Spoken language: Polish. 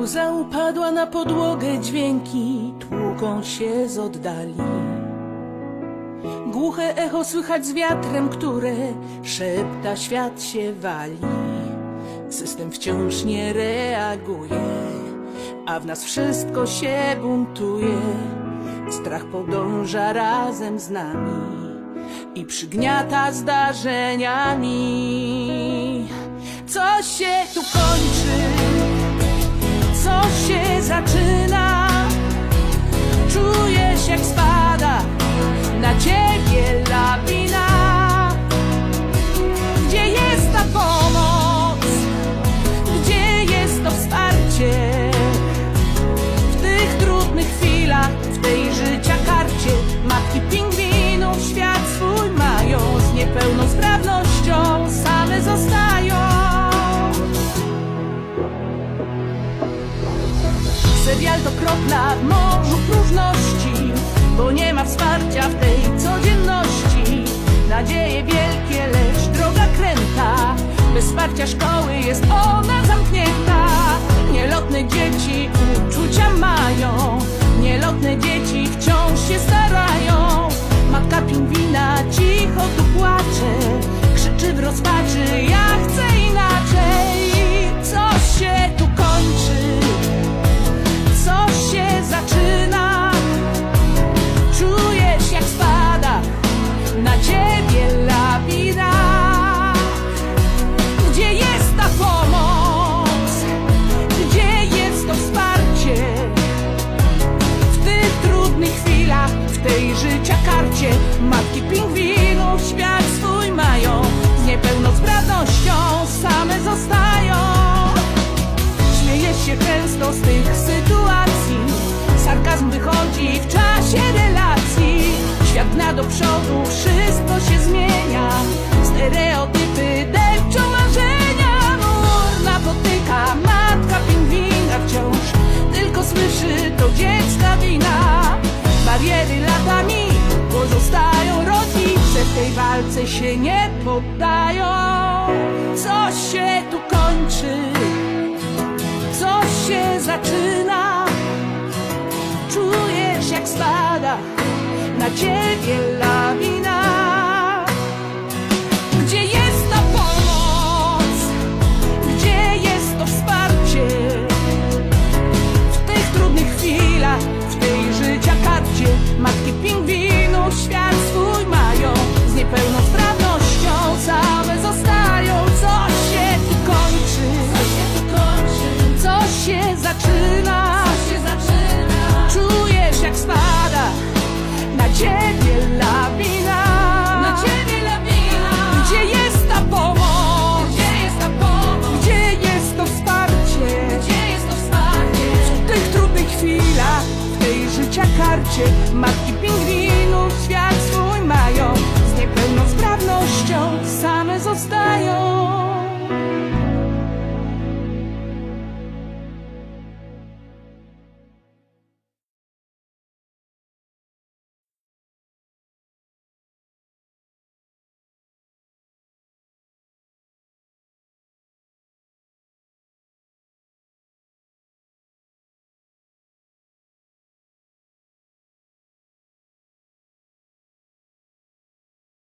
Łza upadła na podłogę, dźwięki tłuką się z oddali. Głuche echo słychać z wiatrem, które szepta, świat się wali. System wciąż nie reaguje, a w nas wszystko się buntuje. Strach podąża razem z nami i przygniata zdarzeniami. Co się tu kończy? niepełnosprawnością same zostają. Serial to kropla w morzu próżności, bo nie ma wsparcia w tej codzienności. Nadzieje wielkie, lecz droga kręta, bez wsparcia szkoły jest o czy w rozpaczy. Ja chcę Ręce się nie poddają. Co się tu kończy. Co się zaczyna. Czujesz jak spada Na ciebie lawina. swej życia karcie. Matki pingwinów świat swój mają Z niepełnosprawnością